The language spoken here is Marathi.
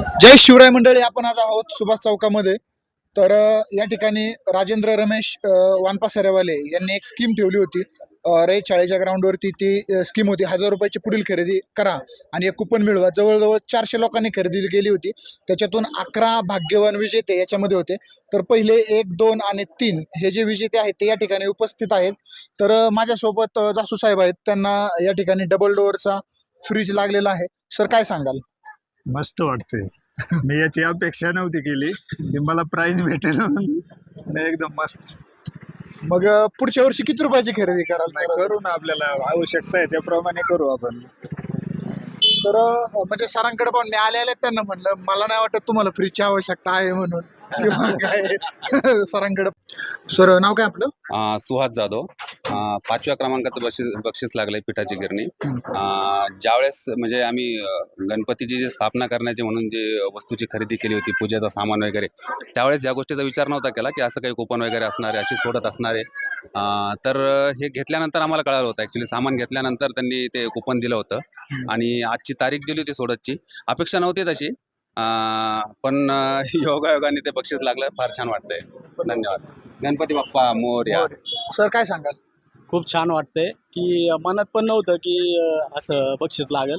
जय शिवराय मंडळी आपण आज आहोत सुभाष चौकामध्ये. तर या ठिकाणी राजेंद्र रमेश वानपा वानपासरेवाले यांनी एक स्कीम ठेवली होती. रे शाळेच्या ग्राउंडवरती ती स्कीम होती. हजार रुपयाची पुढील खरेदी करा आणि एक कुपन मिळवा. जवळजवळ चारशे लोकांनी खरेदी केली होती. त्याच्यातून अकरा भाग्यवान विजेते याच्यामध्ये होते. तर पहिले एक दोन आणि तीन हे जे विजेते आहेत ते या ठिकाणी उपस्थित आहेत. तर माझ्यासोबत जासू साहेब आहेत. त्यांना या ठिकाणी डबल डोअरचा फ्रीज लागलेला आहे. सर काय सांगाल? मस्त वाटते मी याची अपेक्षा नव्हती केली की मला प्राइज भेटेल म्हणून. नाही, एकदम मस्त. मग पुढच्या वर्षी किती रुपयाची खरेदी कराल नाही? करू ना आपल्याला आवश्यकता आहे त्याप्रमाणे करू आपण. तर अ, म्हणजे सरांकडे पाहून मी आले आले त्यांना म्हणलं मला नाही वाटत तुम्हाला फ्रीजची आवश्यकता आहे म्हणून. किंवा काय सरांकडे. सर नाव काय आपलं? अ, सुहास जाधव. पाचव्या क्रमांकाचं बक्षीस बक्षीस लागलंय पिठाची गिरणी. ज्यावेळेस म्हणजे आम्ही गणपतीची जी स्थापना करण्याची म्हणून जी वस्तूची खरेदी केली होती पूजेचा सामान वगैरे त्यावेळेस या गोष्टीचा विचार नव्हता केला की असं काही कुपन वगैरे असणार अशी सोडत असणारे तर हे घेतल्यानंतर आम्हाला कळालं होतं ॲक्च्युली सामान घेतल्यानंतर त्यांनी ते कुपन दिलं होतं. आणि आजची तारीख दिली होती सोडतची. अपेक्षा नव्हती तशी. पण योगायोगाने ते बक्षीस लागलं. फार छान वाटतंय. धन्यवाद. गणपती बाप्पा मोर्या. सर काय सांगाल? खूप छान वाटतंय की मनात पण नव्हतं की असं बक्षीस लागेल.